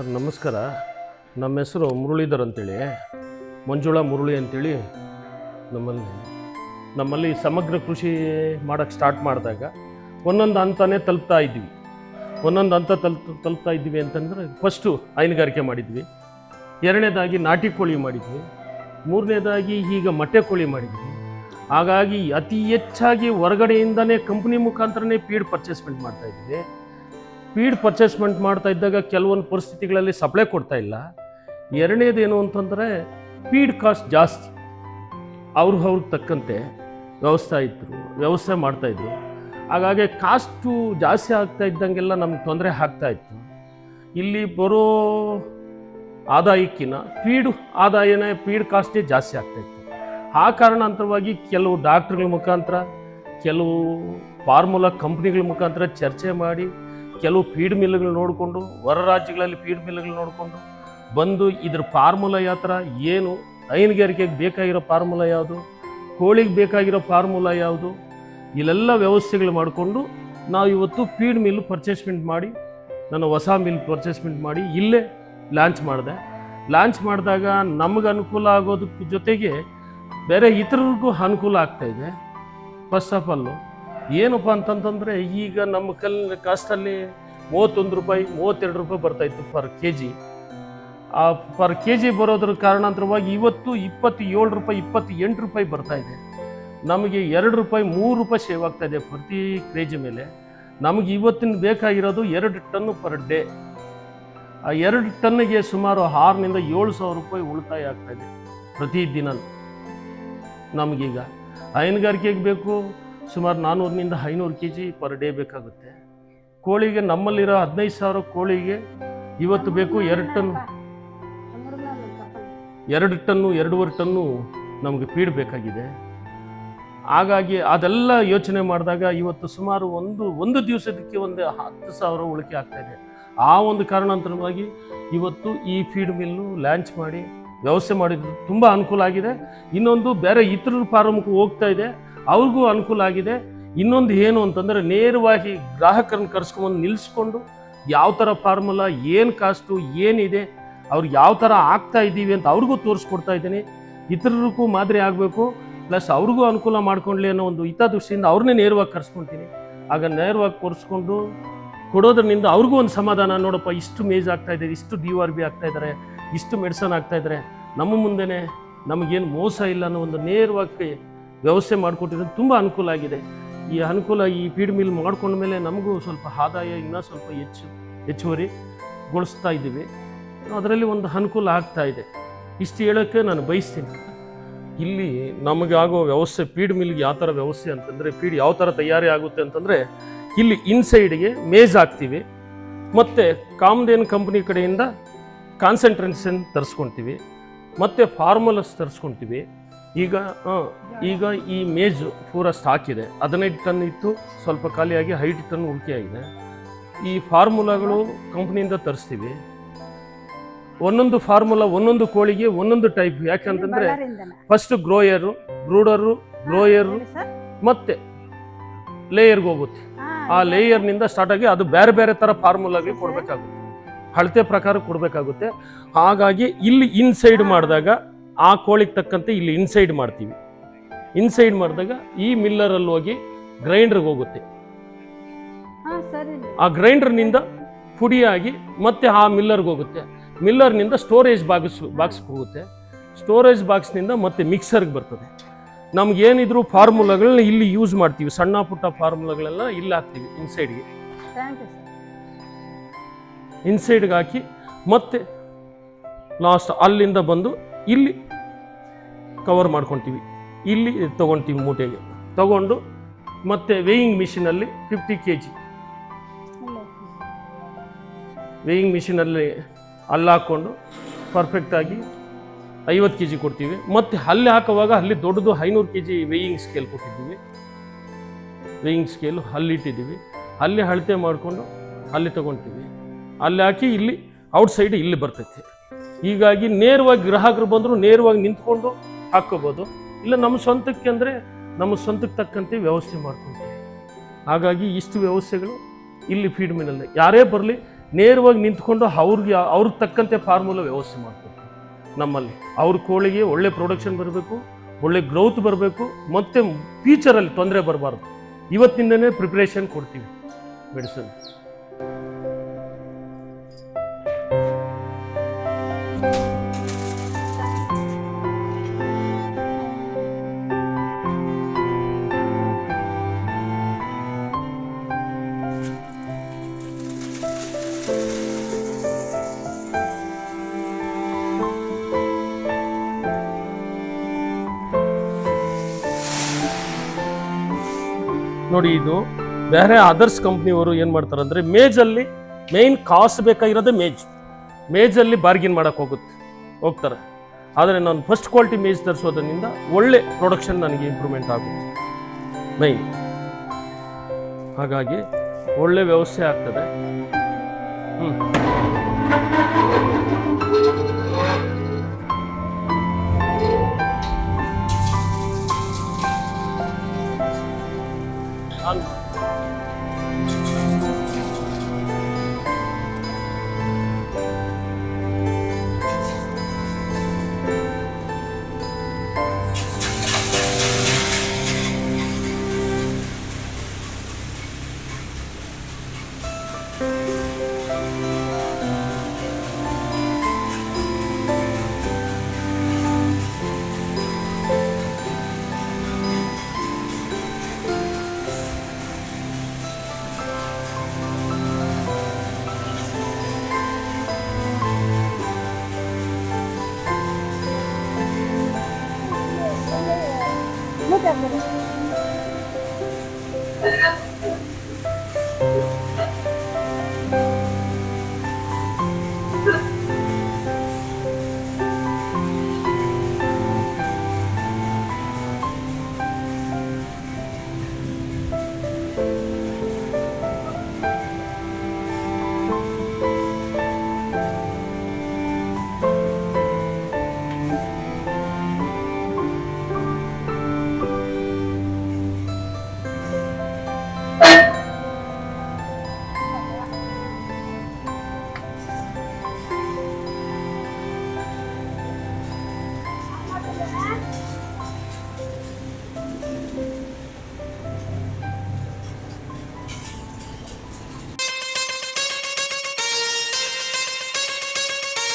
Sir, ನಮಸ್ಕಾರ. ನಮ್ಮ ಹೆಸರು ಮುರುಳೀಧರ್ ಅಂತೇಳಿ. ಮಂಜುಳಾ ಮುರುಳಿ ಅಂತೇಳಿ ನಮ್ಮಲ್ಲಿ ನಮ್ಮಲ್ಲಿ ಸಮಗ್ರ ಕೃಷಿ ಮಾಡೋಕ್ಕೆ ಸ್ಟಾರ್ಟ್ ಮಾಡಿದಾಗ ಒಂದೊಂದು ಹಂತನೇ ತಲುಪ್ತಾ ಇದ್ವಿ. ಒಂದೊಂದು ಹಂತ ತಲುಪ್, ತಲುಪ್ತಾ ಇದ್ವಿ ಅಂತಂದರೆ ಫಸ್ಟು ಹೈನುಗಾರಿಕೆ ಮಾಡಿದ್ವಿ. ಎರಡನೇದಾಗಿ ನಾಟಿ ಕೋಳಿ ಮಾಡಿದ್ವಿ. ಮೂರನೇದಾಗಿ ಈಗ ಮೊಟ್ಟೆ ಕೋಳಿ ಮಾಡಿದ್ವಿ. ಹಾಗಾಗಿ ಅತಿ ಹೆಚ್ಚಾಗಿ ಹೊರಗಡೆಯಿಂದನೇ ಕಂಪ್ನಿ ಮುಖಾಂತರನೇ ಪೀಡ್ ಪರ್ಚೇಸ್ಮೆಂಟ್ ಮಾಡ್ತಾ ಫೀಡ್ ಪರ್ಚೇಸ್ಮೆಂಟ್ ಮಾಡ್ತಾ ಇದ್ದಾಗ ಕೆಲವೊಂದು ಪರಿಸ್ಥಿತಿಗಳಲ್ಲಿ ಸಪ್ಲೈ ಕೊಡ್ತಾ ಇಲ್ಲ. ಎರಡನೇದೇನು ಅಂತಂದರೆ ಸ್ಪೀಡ್ ಕಾಸ್ಟ್ ಜಾಸ್ತಿ. ಅವ್ರಿಗೆ ಅವ್ರಿಗೆ ತಕ್ಕಂತೆ ವ್ಯವಸ್ಥೆ ಇದ್ದರು ವ್ಯವಸ್ಥೆ ಮಾಡ್ತಾಯಿದ್ರು ಹಾಗಾಗಿ ಕಾಸ್ಟು ಜಾಸ್ತಿ ಆಗ್ತಾ ಇದ್ದಂಗೆಲ್ಲ ನಮ್ಗೆ ತೊಂದರೆ ಆಗ್ತಾ ಇತ್ತು. ಇಲ್ಲಿ ಬರೋ ಆದಾಯಕ್ಕಿಂತ ಫೀಡ್ ಆದಾಯನೇ ಪೀಡ್ ಕಾಸ್ಟೇ ಜಾಸ್ತಿ ಆಗ್ತಾ ಇತ್ತು. ಆ ಕಾರಣಾಂತರವಾಗಿ ಕೆಲವು ಡಾಕ್ಟ್ರುಗಳ ಮುಖಾಂತರ, ಕೆಲವು ಫಾರ್ಮುಲಾ ಕಂಪ್ನಿಗಳ ಮುಖಾಂತರ ಚರ್ಚೆ ಮಾಡಿ ಕೆಲವು ಫೀಡ್ ಮಿಲ್ಗಳು ನೋಡಿಕೊಂಡು, ಹೊರ ರಾಜ್ಯಗಳಲ್ಲಿ ಫೀಡ್ ಮಿಲ್ಗಳು ನೋಡಿಕೊಂಡು, ಬಂದು ಇದ್ರ ಫಾರ್ಮುಲಾ ಯಾತ್ರ ಏನು, ಹೈನುಗಾರಿಕೆಗೆ ಬೇಕಾಗಿರೋ ಫಾರ್ಮುಲಾ ಯಾವುದು, ಕೋಳಿಗೆ ಬೇಕಾಗಿರೋ ಫಾರ್ಮುಲಾ ಯಾವುದು, ಇಲ್ಲೆಲ್ಲ ವ್ಯವಸ್ಥೆಗಳು ಮಾಡಿಕೊಂಡು ನಾವು ಇವತ್ತು ಫೀಡ್ ಮಿಲ್ ಪರ್ಚೇಸ್ಮೆಂಟ್ ಮಾಡಿ ನಾನು ಹೊಸ ಮಿಲ್ ಪರ್ಚೇಸ್ಮೆಂಟ್ ಮಾಡಿ ಇಲ್ಲೇ ಲಾಂಚ್ ಮಾಡಿದೆ. ಲಾಂಚ್ ಮಾಡಿದಾಗ ನಮಗೆ ಅನುಕೂಲ ಆಗೋದಕ್ಕೆ ಜೊತೆಗೆ ಬೇರೆ ಇತರರಿಗೂ ಅನುಕೂಲ ಆಗ್ತಾ ಇದೆ. ಫಸ್ಟ್ ಆಫ್ ಆಲು ಏನಪ್ಪ ಅಂತಂತಂದರೆ ಈಗ ನಮ್ಮ ಕಲ್ ಕಾಸ್ಟಲ್ಲಿ ಮೂವತ್ತೊಂದು ರೂಪಾಯಿ, ಮೂವತ್ತೆರಡು ರೂಪಾಯಿ ಬರ್ತಾಯಿತ್ತು ಪರ್ ಕೆ ಜಿ ಆ ಪರ್ ಕೆ ಜಿ ಬರೋದ್ರ ಕಾರಣಾಂತರವಾಗಿ ಇವತ್ತು ಇಪ್ಪತ್ತೇಳು ರೂಪಾಯಿ, ಇಪ್ಪತ್ತೆಂಟು ರೂಪಾಯಿ ಬರ್ತಾ ಇದೆ. ನಮಗೆ ಎರಡು ರೂಪಾಯಿ, ಮೂರು ರೂಪಾಯಿ ಸೇವ್ ಆಗ್ತಾ ಇದೆ ಪ್ರತಿ ಕೆ ಜಿ ಮೇಲೆ. ನಮಗೆ ಇವತ್ತಿನ ಬೇಕಾಗಿರೋದು ಎರಡು ಟನ್ನು ಪರ್ ಡೇ ಆ ಎರಡು ಟನ್ನಿಗೆ ಸುಮಾರು ಆರರಿಂದ ಏಳು ಸಾವಿರ ರೂಪಾಯಿ ಉಳಿತಾಯ ಆಗ್ತಾ ಇದೆ ಪ್ರತಿದಿನ ನಮಗೀಗ ಹೈನುಗಾರಿಕೆಗೆ ಬೇಕು ಸುಮಾರು ನಾನ್ನೂರರಿಂದ ಐನೂರು ಕೆ ಜಿ ಪರ್ ಡೇ ಬೇಕಾಗುತ್ತೆ. ಕೋಳಿಗೆ ನಮ್ಮಲ್ಲಿರೋ ಹದಿನೈದು ಸಾವಿರ ಕೋಳಿಗೆ ಇವತ್ತು ಬೇಕು ಎರಡು ಟನ್. ಎರಡು ಟನ್ನು, ಎರಡೂವರೆ ಟನ್ನು ನಮಗೆ ಫೀಡ್ ಬೇಕಾಗಿದೆ. ಹಾಗಾಗಿ ಅದೆಲ್ಲ ಯೋಚನೆ ಮಾಡಿದಾಗ ಇವತ್ತು ಸುಮಾರು ಒಂದು ಒಂದು ದಿವಸದಕ್ಕೆ ಒಂದು ಹತ್ತು ಸಾವಿರ ಉಳಿಕೆ ಆಗ್ತಾ ಇದೆ. ಆ ಒಂದು ಕಾರಣಾಂತರವಾಗಿ ಇವತ್ತು ಈ ಫೀಡ್ ಮಿಲ್ಲು ಲಾಂಚ್ ಮಾಡಿ ವ್ಯವಸ್ಥೆ ಮಾಡಿದ್ರು ತುಂಬ ಅನುಕೂಲ ಆಗಿದೆ. ಇನ್ನೊಂದು ಬೇರೆ ಇತರ ಫಾರಮ್ಗೆ ಹೋಗ್ತಾ ಇದೆ. ಅವ್ರಿಗೂ ಅನುಕೂಲ ಆಗಿದೆ. ಇನ್ನೊಂದು ಏನು ಅಂತಂದರೆ ನೇರವಾಗಿ ಗ್ರಾಹಕರನ್ನ ಕರ್ಸ್ಕೊಂಡು ನಿಲ್ಲಿಸ್ಕೊಂಡು ಯಾವ ಥರ ಫಾರ್ಮುಲಾ, ಏನು ಕಾಸ್ಟು, ಏನಿದೆ ಅವ್ರಿಗೆ ಯಾವ ಥರ ಆಗ್ತಾ ಇದ್ದೀವಿ ಅಂತ ಅವ್ರಿಗೂ ತೋರಿಸ್ಕೊಡ್ತಾ ಇದ್ದೀನಿ. ಇತರರಿಗೂ ಮಾದರಿ ಆಗಬೇಕು. ಪ್ಲಸ್ ಅವ್ರಿಗೂ ಅನುಕೂಲ ಮಾಡ್ಕೊಳ್ಳಿ ಅನ್ನೋ ಒಂದು ಹಿತದೃಷ್ಟಿಯಿಂದ ಅವ್ರನ್ನೇ ನೇರವಾಗಿ ಕರ್ಸ್ಕೊಳ್ತೀನಿ ಆಗ ನೇರವಾಗಿ ಕೊರಿಸ್ಕೊಂಡು ಕೊಡೋದ್ರಿಂದ ಅವ್ರಿಗೂ ಒಂದು ಸಮಾಧಾನ. ನೋಡಪ್ಪ, ಇಷ್ಟು ಮೇಜ್ ಆಗ್ತಾ ಇದ್ದಾರೆ, ಇಷ್ಟು ಡಿ ಆರ್ ಬಿ ಆಗ್ತಾ ಇದ್ದಾರೆ, ಇಷ್ಟು ಮೆಡಿಸನ್ ಆಗ್ತಾ ಇದ್ದಾರೆ. ನಮ್ಮ ಮುಂದೆನೇ ನಮಗೇನು ಮೋಸ ಇಲ್ಲ ಅನ್ನೋ ಒಂದು ನೇರವಾಗಿ ವ್ಯವಸ್ಥೆ ಮಾಡಿಕೊಟ್ಟಿರೋದು ತುಂಬ ಅನುಕೂಲ ಆಗಿದೆ. ಈ ಅನುಕೂಲ ಈ ಫೀಡ್ ಮಿಲ್ ಮಾಡ್ಕೊಂಡ ಮೇಲೆ ನಮಗೂ ಸ್ವಲ್ಪ ಆದಾಯ ಇನ್ನೂ ಸ್ವಲ್ಪ ಹೆಚ್ಚು, ಹೆಚ್ಚುವರಿ ಗೊಳಿಸ್ತಾ ಇದ್ದೀವಿ. ಅದರಲ್ಲಿ ಒಂದು ಅನುಕೂಲ ಆಗ್ತಾ ಇದೆ. ಇಷ್ಟು ಹೇಳೋಕ್ಕೆ ನಾನು ಬಯಸ್ತೀನಿ. ಇಲ್ಲಿ ನಮಗಾಗೋ ವ್ಯವಸ್ಥೆ ಫೀಡ್ ಮಿಲ್ಗೆ ಯಾವ ಥರ ವ್ಯವಸ್ಥೆ ಅಂತಂದರೆ ಫೀಡ್ ಯಾವ ಥರ ತಯಾರಿ ಆಗುತ್ತೆ ಅಂತಂದರೆ, ಇಲ್ಲಿ ಇನ್ಸೈಡ್ಗೆ ಮೇಜ್ ಹಾಕ್ತೀವಿ. ಮತ್ತು ಕಾಮ್ದೇನ್ ಕಂಪ್ನಿ ಕಡೆಯಿಂದ ಕಾನ್ಸಂಟ್ರೇಷನ್ ತರಿಸ್ಕೊಳ್ತೀವಿ ಮತ್ತು ಫಾರ್ಮುಲಸ್ ತರಿಸ್ಕೊಳ್ತೀವಿ ಈಗ ಈಗ ಈ ಮೇಜ್ ಪೂರ ಸ್ಟಾಕ್ ಇದೆ. ಹದಿನೈದು ಟನ್ ಇತ್ತು ಸ್ವಲ್ಪ ಖಾಲಿಯಾಗಿ ಹೈಟ್ ಟನ್ ಉಳಿಕೆಯಾಗಿದೆ ಈ ಫಾರ್ಮುಲಾಗಳು ಕಂಪ್ನಿಯಿಂದ ತರಿಸ್ತೀವಿ. ಒಂದೊಂದು ಫಾರ್ಮುಲಾ ಒಂದೊಂದು ಕೋಳಿಗೆ ಒಂದೊಂದು ಟೈಪ್ ಯಾಕಂತಂದ್ರೆ ಫಸ್ಟ್ ಗ್ರೋಯರು ಬ್ರೂಡರು ಗ್ರೋಯರು ಮತ್ತೆ ಲೇಯರ್ಗೆ ಹೋಗುತ್ತೆ. ಆ ಲೇಯರ್ನಿಂದ ಸ್ಟಾರ್ಟ್ ಆಗಿ ಅದು ಬೇರೆ ಬೇರೆ ಥರ ಫಾರ್ಮುಲಾಗೆ ಕೊಡಬೇಕಾಗುತ್ತೆ. ಅಳತೆ ಪ್ರಕಾರ ಕೊಡಬೇಕಾಗುತ್ತೆ. ಹಾಗಾಗಿ ಇಲ್ಲಿ ಇನ್ಸೈಡ್ ಮಾಡಿದಾಗ ಆ ಕೋಳಿಗೆ ತಕ್ಕಂತೆ ಇಲ್ಲಿ ಇನ್ಸೈಡ್ ಮಾಡ್ತೀವಿ. ಇನ್ಸೈಡ್ ಮಾಡಿದಾಗ ಈ ಮಿಲ್ಲರಲ್ಲಿ ಹೋಗಿ ಗ್ರೈಂಡರ್ಗೆ ಹೋಗುತ್ತೆ. ಆ ಗ್ರೈಂಡರ್ನಿಂದ ಪುಡಿಯಾಗಿ ಮತ್ತೆ ಆ ಮಿಲ್ಲರ್ಗೆ ಹೋಗುತ್ತೆ. ಮಿಲ್ಲರ್ನಿಂದ ಸ್ಟೋರೇಜ್ ಬಾಕ್ಸ್ ಬಾಕ್ಸ್ಗೆ ಹೋಗುತ್ತೆ. ಸ್ಟೋರೇಜ್ ಬಾಕ್ಸ್ನಿಂದ ಮತ್ತೆ ಮಿಕ್ಸರ್ಗೆ ಬರ್ತದೆ. ನಮಗೇನಿದ್ರು ಫಾರ್ಮುಲಾಗಳನ್ನ ಇಲ್ಲಿ ಯೂಸ್ ಮಾಡ್ತೀವಿ. ಸಣ್ಣ ಪುಟ್ಟ ಫಾರ್ಮುಲಾಗಳೆಲ್ಲ ಇಲ್ಲಿ ಹಾಕ್ತೀವಿ ಇನ್ಸೈಡ್ಗೆ ಇನ್ಸೈಡ್ಗೆ ಹಾಕಿ ಮತ್ತೆ ಲಾಸ್ಟ್ ಅಲ್ಲಿಂದ ಬಂದು ಇಲ್ಲಿ ಕವರ್ ಮಾಡ್ಕೊತೀವಿ. ಇಲ್ಲಿ ತೊಗೊಳ್ತೀವಿ ಮೂಟೆಗೆ. ತಗೊಂಡು ಮತ್ತೆ ವೇಯಿಂಗ್ ಮಿಷಿನಲ್ಲಿ ಫಿಫ್ಟಿ ಕೆ ಜಿ ವೇಯಿಂಗ್ ಮಿಷಿನಲ್ಲಿ ಅಲ್ಲಿ ಹಾಕ್ಕೊಂಡು ಪರ್ಫೆಕ್ಟಾಗಿ ಐವತ್ತು ಕೆ ಜಿ ಕೊಡ್ತೀವಿ. ಮತ್ತು ಅಲ್ಲಿ ಹಾಕುವಾಗ ಅಲ್ಲಿ ದೊಡ್ಡದು ಐನೂರು ಕೆ ಜಿ ವೇಯಿಂಗ್ ಸ್ಕೇಲ್ ಕೊಟ್ಟಿದ್ದೀವಿ. ವೇಯಿಂಗ್ ಸ್ಕೇಲ್ ಅಲ್ಲಿ ಇಟ್ಟಿದ್ದೀವಿ. ಅಲ್ಲಿ ಅಳತೆ ಮಾಡಿಕೊಂಡು ಅಲ್ಲಿ ತಗೊತೀವಿ. ಅಲ್ಲಿ ಹಾಕಿ ಇಲ್ಲಿ ಔಟ್ಸೈಡ್ ಇಲ್ಲಿ ಬರ್ತೈತೆ. ಹೀಗಾಗಿ ನೇರವಾಗಿ ಗ್ರಾಹಕರು ಬಂದರೂ ನೇರವಾಗಿ ನಿಂತ್ಕೊಂಡು ಹಾಕ್ಕೋಬೋದು ಇಲ್ಲ ನಮ್ಮ ಸ್ವಂತಕ್ಕೆ ಅಂದರೆ ನಮ್ಮ ಸ್ವಂತಕ್ಕೆ ತಕ್ಕಂತೆ ವ್ಯವಸ್ಥೆ ಮಾಡ್ಕೊತೀವಿ ಹಾಗಾಗಿ ಇಷ್ಟು ವ್ಯವಸ್ಥೆಗಳು ಇಲ್ಲಿ ಫೀಡ್ ಮಿನಲ್ಲಿ ಯಾರೇ ಬರಲಿ ನೇರವಾಗಿ ನಿಂತ್ಕೊಂಡು ಅವ್ರಿಗೆ ಅವ್ರಿಗೆ ತಕ್ಕಂತೆ ಫಾರ್ಮುಲಾ ವ್ಯವಸ್ಥೆ ಮಾಡ್ಕೊಡ್ತೀವಿ ನಮ್ಮಲ್ಲಿ. ಅವ್ರ ಕೋಳಿಗೆ ಒಳ್ಳೆ ಪ್ರೊಡಕ್ಷನ್ ಬರಬೇಕು, ಒಳ್ಳೆ ಗ್ರೋತ್ ಬರಬೇಕು, ಮತ್ತು ಫ್ಯೂಚರಲ್ಲಿ ತೊಂದರೆ ಬರಬಾರ್ದು. ಇವತ್ತಿಂದನೇ ಪ್ರಿಪ್ರೇಷನ್ ಕೊಡ್ತೀವಿ. ಮೆಡಿಸಿನ್ ನೋಡಿ ಇದು. ಬೇರೆ ಅದರ್ಸ್ ಕಂಪ್ನಿಯವರು ಏನು ಮಾಡ್ತಾರೆ ಅಂದರೆ ಮೇಜಲ್ಲಿ ಮೇನ್ ಕಾಸ್ಟ್ ಬೇಕಾಗಿರೋದೇ ಮೇಜ್ ಮೇಜಲ್ಲಿ ಬಾರ್ಗಿನ್ ಮಾಡೋಕ್ಕೆ ಹೋಗುತ್ತೆ, ಹೋಗ್ತಾರೆ. ಆದರೆ ನಾನು ಫಸ್ಟ್ ಕ್ವಾಲಿಟಿ ಮೇಜ್ ತರಿಸೋದ್ರಿಂದ ಒಳ್ಳೆ ಪ್ರೊಡಕ್ಷನ್ ನನಗೆ ಇಂಪ್ರೂವ್ಮೆಂಟ್ ಆಗುತ್ತೆ. ಮೈನ್ ಹಾಗಾಗಿ ಒಳ್ಳೆ ವ್ಯವಸ್ಥೆ ಆಗ್ತದೆ. ಹ್ಞೂ ಆನ್ ಮಾಡು. じゃあ、